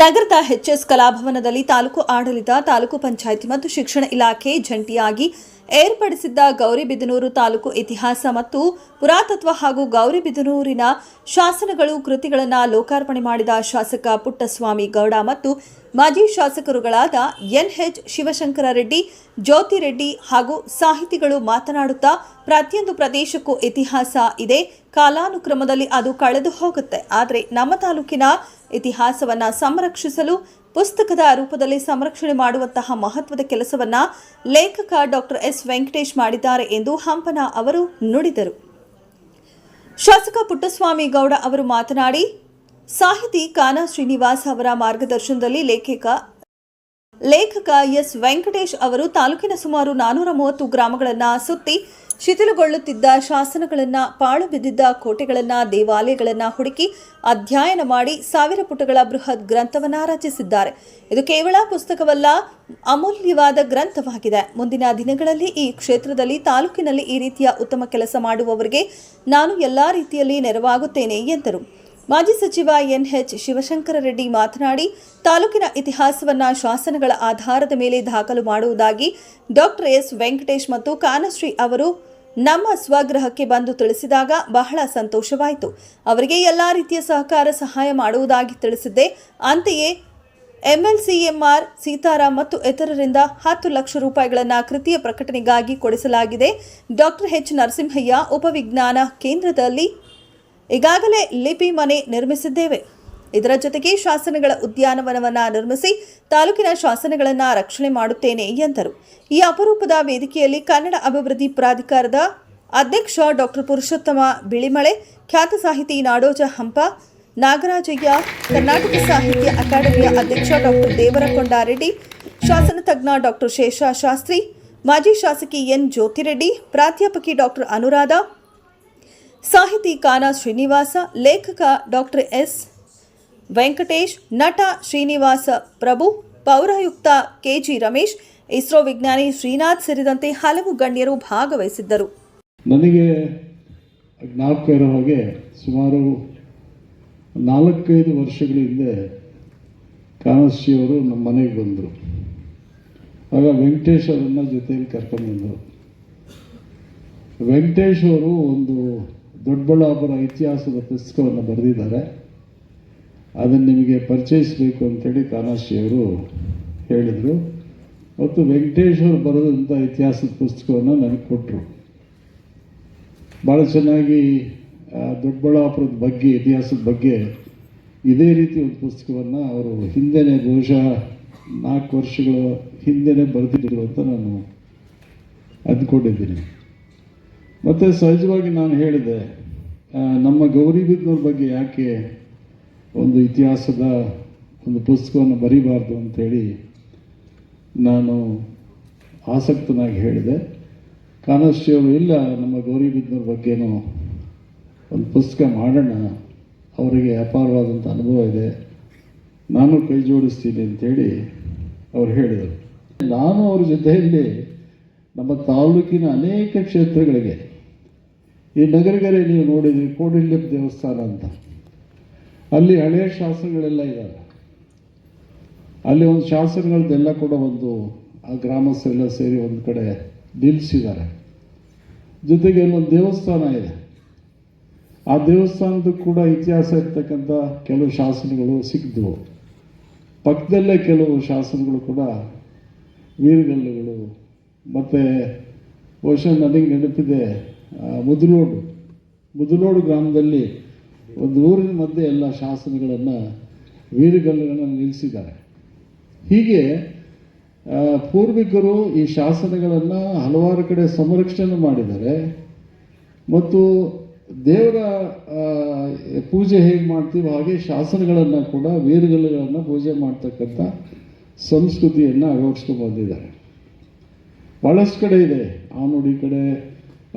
ನಗರದ ಎಚ್ಎಸ್ ಕಲಾಭವನದಲ್ಲಿ ತಾಲೂಕು ಆಡಳಿತ, ತಾಲೂಕು ಪಂಚಾಯಿತಿ ಮತ್ತು ಶಿಕ್ಷಣ ಇಲಾಖೆ ಜಂಟಿಯಾಗಿ ಏರ್ಪಡಿಸಿದ್ದ ಗೌರಿಬಿದನೂರು ತಾಲೂಕು ಇತಿಹಾಸ ಮತ್ತು ಪುರಾತತ್ವ ಹಾಗೂ ಗೌರಿಬಿದನೂರಿನ ಶಾಸನಗಳು ಕೃತಿಗಳನ್ನು ಲೋಕಾರ್ಪಣೆ ಮಾಡಿದ ಶಾಸಕ ಪುಟ್ಟಸ್ವಾಮಿ ಗೌಡ ಮತ್ತು ಮಾಜಿ ಶಾಸಕರುಗಳಾದ ಎನ್ಎಚ್ ಶಿವಶಂಕರ ರೆಡ್ಡಿ, ಜ್ಯೋತಿ ರೆಡ್ಡಿ ಹಾಗೂ ಸಾಹಿತಿಗಳು ಮಾತನಾಡುತ್ತಾ ಪ್ರತಿಯೊಂದು ಪ್ರದೇಶಕ್ಕೂ ಇತಿಹಾಸ ಇದೆ. ಕಾಲಾನುಕ್ರಮದಲ್ಲಿ ಅದು ಕಳೆದು ಹೋಗುತ್ತೆ. ಆದರೆ ನಮ್ಮ ತಾಲೂಕಿನ ಇತಿಹಾಸವನ್ನ ಸಂರಕ್ಷಿಸಲು ಪುಸ್ತಕದ ರೂಪದಲ್ಲಿ ಸಂರಕ್ಷಣೆ ಮಾಡುವಂತಹ ಮಹತ್ವದ ಕೆಲಸವನ್ನ ಲೇಖಕ ಡಾಕ್ಟರ್ ಎಸ್ ವೆಂಕಟೇಶ್ ಮಾಡಿದ್ದಾರೆ ಎಂದು ಹಂಪನ ಅವರು ನುಡಿದರು. ಶಾಸಕ ಪುಟ್ಟಸ್ವಾಮಿ ಗೌಡ ಅವರು ಮಾತನಾಡಿ, ಸಾಹಿತಿ ಕಾನಾ ಶ್ರೀನಿವಾಸ್ ಅವರ ಮಾರ್ಗದರ್ಶನದಲ್ಲಿ ಲೇಖಕ ಲೇಖಕ ಎಸ್ ವೆಂಕಟೇಶ್ ಅವರು ತಾಲೂಕಿನ ಸುಮಾರು ನಾನೂರ ಮೂವತ್ತು ಗ್ರಾಮಗಳನ್ನು ಸುತ್ತಿ ಶಿಥಿಲಗೊಳ್ಳುತ್ತಿದ್ದ ಶಾಸನಗಳನ್ನ ಪಾಳು ಬಿದ್ದಿದ್ದ ಕೋಟೆಗಳನ್ನ, ದೇವಾಲಯಗಳನ್ನ ಹುಡುಕಿ ಅಧ್ಯಯನ ಮಾಡಿ ಸಾವಿರ ಪುಟಗಳ ಬೃಹತ್ ಗ್ರಂಥವನ್ನ ರಚಿಸಿದ್ದಾರೆ. ಇದು ಕೇವಲ ಪುಸ್ತಕವಲ್ಲ, ಅಮೂಲ್ಯವಾದ ಗ್ರಂಥವಾಗಿದೆ. ಮುಂದಿನ ದಿನಗಳಲ್ಲಿ ಈ ಕ್ಷೇತ್ರದಲ್ಲಿ, ತಾಲೂಕಿನಲ್ಲಿ ಈ ರೀತಿಯ ಉತ್ತಮ ಕೆಲಸ ಮಾಡುವವರಿಗೆ ನಾನು ಎಲ್ಲಾ ರೀತಿಯಲ್ಲಿ ನೆರವಾಗುತ್ತೇನೆ, ಎಂದರು. ಮಾಜಿ ಸಚಿವ ಎನ್ಎಚ್ ಶಿವಶಂಕರ ರೆಡ್ಡಿ ಮಾತನಾಡಿ, ತಾಲೂಕಿನ ಇತಿಹಾಸವನ್ನ ಶಾಸನಗಳ ಆಧಾರದ ಮೇಲೆ ದಾಖಲು ಮಾಡುವುದಾಗಿ ಡಾಕ್ಟರ್ ಎಸ್ ವೆಂಕಟೇಶ್ ಮತ್ತು ಕಾನಶ್ರೀ ಅವರು ನಮ್ಮ ಸ್ವಗೃಹಕ್ಕೆ ಬಂದು ತಿಳಿಸಿದಾಗ ಬಹಳ ಸಂತೋಷವಾಯಿತು. ಅವರಿಗೆ ಎಲ್ಲ ರೀತಿಯ ಸಹಕಾರ, ಸಹಾಯ ಮಾಡುವುದಾಗಿ ತಿಳಿಸಿದ್ದೆ. ಅಂತೆಯೇ ಎಂಎಲ್ಸಿಎಂಆರ್, ಸೀತಾರಾಮ್ ಮತ್ತು ಇತರರಿಂದ ಹತ್ತು ಲಕ್ಷ ರೂಪಾಯಿಗಳನ್ನು ಕೃತಿಯ ಪ್ರಕಟಣೆಗಾಗಿ ಕೊಡಿಸಲಾಗಿದೆ. Doctor H. ನರಸಿಂಹಯ್ಯ ಉಪವಿಜ್ಞಾನ ಕೇಂದ್ರದಲ್ಲಿ ಈಗಾಗಲೇ ಲಿಪಿ ಮನೆ ನಿರ್ಮಿಸಿದ್ದೇವೆ. ಇದರ ಜೊತೆಗೆ ಶಾಸನಗಳ ಉದ್ಯಾನವನವನ್ನು ನಿರ್ಮಿಸಿ ತಾಲೂಕಿನ ಶಾಸನಗಳನ್ನು ರಕ್ಷಣೆ ಮಾಡುತ್ತೇನೆ ಎಂದರು. ಈ ಅಪರೂಪದ ವೇದಿಕೆಯಲ್ಲಿ ಕನ್ನಡ ಅಭಿವೃದ್ಧಿ ಪ್ರಾಧಿಕಾರದ ಅಧ್ಯಕ್ಷ ಡಾಕ್ಟರ್ ಪುರುಷೋತ್ತಮ ಬಿಳಿಮಳೆ, ಖ್ಯಾತ ಸಾಹಿತಿ ನಾಡೋಜ ಹಂಪ, ನಾಗರಾಜಯ್ಯ, ಕರ್ನಾಟಕ ಸಾಹಿತ್ಯ ಅಕಾಡೆಮಿಯ ಅಧ್ಯಕ್ಷ ಡಾಕ್ಟರ್ ದೇವರಕೊಂಡ ರೆಡ್ಡಿ, ಶಾಸನ ತಜ್ಞ ಡಾಕ್ಟರ್ ಶೇಷ ಶಾಸ್ತ್ರಿ, ಮಾಜಿ ಶಾಸಕಿ ಎನ್. ಜ್ಯೋತಿರೆಡ್ಡಿ, ಪ್ರಾಧ್ಯಾಪಕಿ ಡಾಕ್ಟರ್ ಅನುರಾಧ, ಸಾಹಿತಿ ಕಾನಾ ಶ್ರೀನಿವಾಸ, ಲೇಖಕ ಡಾಕ್ಟರ್ ಎಸ್. ವೆಂಕಟೇಶ್, ನಟ ಶ್ರೀನಿವಾಸ ಪ್ರಭು, ಪೌರಾಯುಕ್ತ ಕೆಜಿ ರಮೇಶ್, ಇಸ್ರೋ ವಿಜ್ಞಾನಿ ಶ್ರೀನಾಥ್ ಸೇರಿದಂತೆ ಹಲವು ಗಣ್ಯರು ಭಾಗವಹಿಸಿದ್ದರು. ನನಗೆ ಜ್ಞಾಪಕ ಇರೋ ಹಾಗೆ ಸುಮಾರು ನಾಲ್ಕೈದು ವರ್ಷಗಳ ಹಿಂದೆ ಕಾನಶ್ರೀಯವರು ನಮ್ಮ ಮನೆಗೆ ಬಂದರು. ಆಗ ವೆಂಕಟೇಶ್ ಅವರನ್ನ ಜೊತೆಯಲ್ಲಿ ಕರ್ಕೊಂಡ್ಬಂದರು ವೆಂಕಟೇಶ್ ಅವರು ಒಂದು ದೊಡ್ಡಬಳ್ಳಾಪುರ ಇತಿಹಾಸದ ಪುಸ್ತಕವನ್ನು ಬರೆದಿದ್ದಾರೆ. ಅದನ್ನು ನಿಮಗೆ ಪರಿಚಯಿಸಬೇಕು ಅಂತೇಳಿ ತಾನಾಶಿಯವರು ಹೇಳಿದರು. ಮತ್ತು ವೆಂಕಟೇಶ್ ಅವರು ಬರೆದಂಥ ಇತಿಹಾಸದ ಪುಸ್ತಕವನ್ನು ನನಗೆ ಕೊಟ್ಟರು ಭಾಳ ಚೆನ್ನಾಗಿ ದೊಡ್ಡಬಳ್ಳಾಪುರದ ಬಗ್ಗೆ, ಇತಿಹಾಸದ ಬಗ್ಗೆ ಇದೇ ರೀತಿ ಒಂದು ಪುಸ್ತಕವನ್ನು ಅವರು ಹಿಂದೆನೇ ಬಹುಶಃ ನಾಲ್ಕು ವರ್ಷಗಳ ಹಿಂದೆನೆ ಬರೆದಿದ್ದರು ಅಂತ ನಾನು ಅಂದ್ಕೊಂಡಿದ್ದೀನಿ. ಮತ್ತು ಸಹಜವಾಗಿ ನಾನು ಹೇಳಿದೆ ನಮ್ಮ ಗೌರಿಬಿದ್ನವ್ರ ಬಗ್ಗೆ ಯಾಕೆ ಒಂದು ಇತಿಹಾಸದ ಒಂದು ಪುಸ್ತಕವನ್ನು ಬರೀಬಾರ್ದು ಅಂಥೇಳಿ ನಾನು ಆಸಕ್ತನಾಗಿ ಹೇಳಿದೆ. ಕಾನಶ್ರೀಯವರು ಇಲ್ಲ, ನಮ್ಮ ಗೌರಿಬಿದ್ನವ್ರ ಬಗ್ಗೆನೂ ಒಂದು ಪುಸ್ತಕ ಮಾಡೋಣ, ಅವರಿಗೆ ಅಪಾರವಾದಂಥ ಅನುಭವ ಇದೆ, ನಾನು ಕೈ ಜೋಡಿಸ್ತೀನಿ ಅಂತೇಳಿ ಅವ್ರು ಹೇಳಿದರು. ನಾನು ಅವ್ರ ಜೊತೆಯಲ್ಲಿ ನಮ್ಮ ತಾಲೂಕಿನ ಅನೇಕ ಕ್ಷೇತ್ರಗಳಿಗೆ, ಈ ನಗರಗರೆ ನೀವು ನೋಡಿದ್ರಿ ಕೋಡಿಲ್ಯಪ್ಪ ದೇವಸ್ಥಾನ ಅಂತ ಅಲ್ಲಿ ಹಳೆಯ ಶಾಸನಗಳೆಲ್ಲ ಇದ್ದಾವೆ ಅಲ್ಲಿ ಒಂದು ಶಾಸನಗಳದ್ದೆಲ್ಲ ಕೂಡ ಒಂದು ಆ ಗ್ರಾಮಸ್ಥರೆಲ್ಲ ಸೇರಿ ಒಂದು ಕಡೆ ನಿಲ್ಲಿಸಿದ್ದಾರೆ. ಜೊತೆಗೆ ಅಲ್ಲೊಂದು ದೇವಸ್ಥಾನ ಇದೆ. ಆ ದೇವಸ್ಥಾನದ ಕೂಡ ಇತಿಹಾಸ ಇರ್ತಕ್ಕಂಥ ಕೆಲವು ಶಾಸನಗಳು ಸಿಕ್ಕಿದ್ವು. ಪಕ್ಕದಲ್ಲೇ ಕೆಲವು ಶಾಸನಗಳು ಕೂಡ ವೀರಗಲ್ಲುಗಳು ಮತ್ತು ಬಹುಶಃ ನನಗೆ ನೆನಪಿದೆ ಮುದುಲೋಡು. ಮುದುಲೋಡು ಗ್ರಾಮದಲ್ಲಿ ಒಂದು ಊರಿನ ಮಧ್ಯೆ ಎಲ್ಲ ಶಾಸನಗಳನ್ನು ವೀರಗಲ್ಲುಗಳನ್ನು ನಿಲ್ಲಿಸಿದ್ದಾರೆ. ಹೀಗೆ ಪೂರ್ವಿಕರು ಈ ಶಾಸನಗಳನ್ನು ಹಲವಾರು ಕಡೆ ಸಂರಕ್ಷಣೆ ಮಾಡಿದ್ದಾರೆ. ಮತ್ತು ದೇವರ ಪೂಜೆ ಹೇಗೆ ಮಾಡ್ತೀವೋ ಹಾಗೆ ಶಾಸನಗಳನ್ನು ಕೂಡ ವೀರಗಲ್ಲುಗಳನ್ನು ಪೂಜೆ ಮಾಡ್ತಕ್ಕಂಥ ಸಂಸ್ಕೃತಿಯನ್ನು ಅಳವಡಿಸ್ಕೊಂಡು ಬಂದಿದ್ದಾರೆ. ಭಾಳಷ್ಟು ಕಡೆ ಇದೆ. ಆನುಡಿ ಕಡೆ,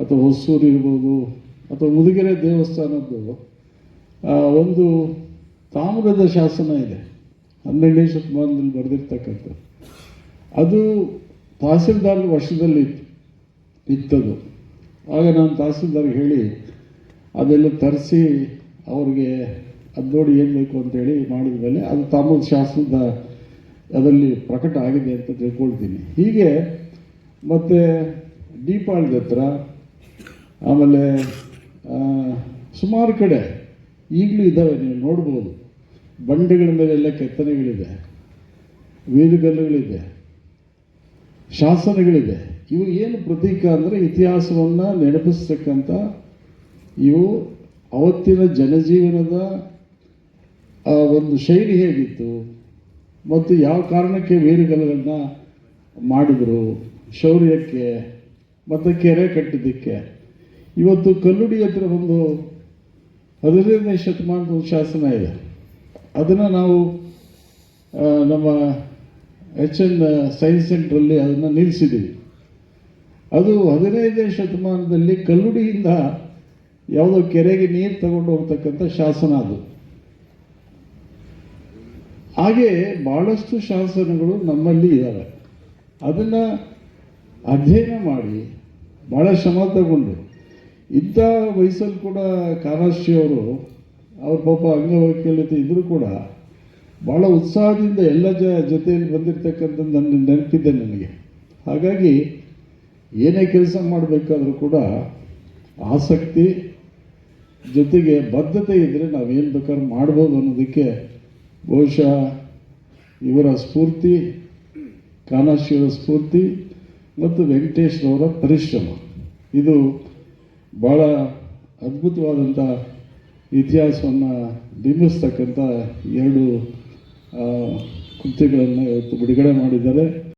ಅಥವಾ ಹೊಸೂರು ಇರ್ಬೋದು, ಅಥವಾ ಮುದುಗೆರೆ ದೇವಸ್ಥಾನದ್ದು. ಒಂದು ತಾಮ್ರದ ಶಾಸನ ಇದೆ. ಹನ್ನೆರಡನೇ ಶತಮಾನದಲ್ಲಿ ಬರೆದಿರ್ತಕ್ಕಂಥ ಅದು ತಹಸೀಲ್ದಾರ್ ವರ್ಷದಲ್ಲಿ ಇತ್ತು ಇತ್ತದು. ಆಗ ನಾನು ತಹಸೀಲ್ದಾರ್ ಹೇಳಿ, ಅದೆಲ್ಲ ತರಿಸಿ ಅವ್ರಿಗೆ ಅದು ನೋಡಿ ಏನು ಬೇಕು ಅಂತೇಳಿ ಮಾಡಿದ ಮೇಲೆ ಅದು ತಾಮ್ರದ ಶಾಸನದ ಅದರಲ್ಲಿ ಪ್ರಕಟ ಆಗಿದೆ ಅಂತ ತಿಳ್ಕೊಳ್ತೀನಿ. ಹೀಗೆ ಮತ್ತು ದೀಪಾವಳಿ ಹತ್ರ ಆಮೇಲೆ ಸುಮಾರು ಕಡೆ ಈಗಲೂ ಇದ್ದಾವೆ, ನೀವು ನೋಡ್ಬೋದು. ಬಂಡೆಗಳ ಮೇಲೆಲ್ಲ ಕೆತ್ತನೆಗಳಿದೆ ವೀರುಗಲ್ಲುಗಳಿದೆ ಶಾಸನಗಳಿದೆ. ಇವು ಏನು ಪ್ರತೀಕ ಅಂದರೆ ಇತಿಹಾಸವನ್ನು ನೆನಪಿಸ್ತಕ್ಕಂಥ ಇವು ಅವತ್ತಿನ ಜನಜೀವನದ ಒಂದು ಶೈಲಿ ಹೇಗಿತ್ತು ಮತ್ತು ಯಾವ ಕಾರಣಕ್ಕೆ ವೀರಗಲ್ಲುಗಳನ್ನ ಮಾಡಿದರು, ಶೌರ್ಯಕ್ಕೆ ಮತ್ತು ಕೆರೆ ಕಟ್ಟಿದ್ದಕ್ಕೆ. ಇವತ್ತು ಕಲ್ಲುಡಿ ಹತ್ರ ಒಂದು ಹದಿನೈದನೇ ಶತಮಾನದ ಒಂದು ಶಾಸನ ಇದೆ ಅದನ್ನು ನಾವು ನಮ್ಮ ಎಚ್ ಎನ್ ಸೈನ್ಸ್ ಸೆಂಟ್ರಲ್ಲಿ ಅದನ್ನು ನಿಲ್ಲಿಸಿದ್ದೀವಿ. ಅದು ಹದಿನೈದನೇ ಶತಮಾನದಲ್ಲಿ ಕಲ್ಲುಡಿಯಿಂದ ಯಾವುದೋ ಕೆರೆಗೆ ನೀರು ತಗೊಂಡು ಹೋಗ್ತಕ್ಕಂಥ ಶಾಸನ ಅದು. ಹಾಗೆ ಭಾಳಷ್ಟು ಶಾಸನಗಳು ನಮ್ಮಲ್ಲಿ ಇದ್ದಾವೆ ಅದನ್ನು ಅಧ್ಯಯನ ಮಾಡಿ ಭಾಳ ಶ್ರಮ ತಗೊಂಡು ಇಂಥ ವಯಸ್ಸಲ್ಲಿ ಕೂಡ ಕಾನಾಶಿಯವರು ಅವ್ರ ಪಾಪ ಅಂಗವೈಕಲ್ಯತೆ ಇದ್ದರೂ ಕೂಡ ಭಾಳ ಉತ್ಸಾಹದಿಂದ ಎಲ್ಲ ಜ, ಜೊತೆಯಲ್ಲಿ ಬಂದಿರತಕ್ಕಂಥ ನನ್ನ ನೆನಪಿದೆ ನನಗೆ. ಹಾಗಾಗಿ ಏನೇ ಕೆಲಸ ಮಾಡಬೇಕಾದ್ರೂ ಕೂಡ ಆಸಕ್ತಿ ಜೊತೆಗೆ ಬದ್ಧತೆ ಇದ್ದರೆ ನಾವೇನು ಬೇಕಾದ್ರೂ ಮಾಡ್ಬೋದು ಅನ್ನೋದಕ್ಕೆ ಬಹುಶಃ ಇವರ ಸ್ಫೂರ್ತಿ ಕಾನಾಶಿಯವರ ಸ್ಫೂರ್ತಿ ಮತ್ತು ವೆಂಕಟೇಶ್ರವರ ಪರಿಶ್ರಮ. ಇದು ಭಾಳ ಅದ್ಭುತವಾದಂಥ ಇತಿಹಾಸವನ್ನು ಬಿಂಬಿಸ್ತಕ್ಕಂಥ ಎರಡು ಕೃತಿಗಳನ್ನು ಇವತ್ತು ಬಿಡುಗಡೆ ಮಾಡಿದ್ದಾರೆ.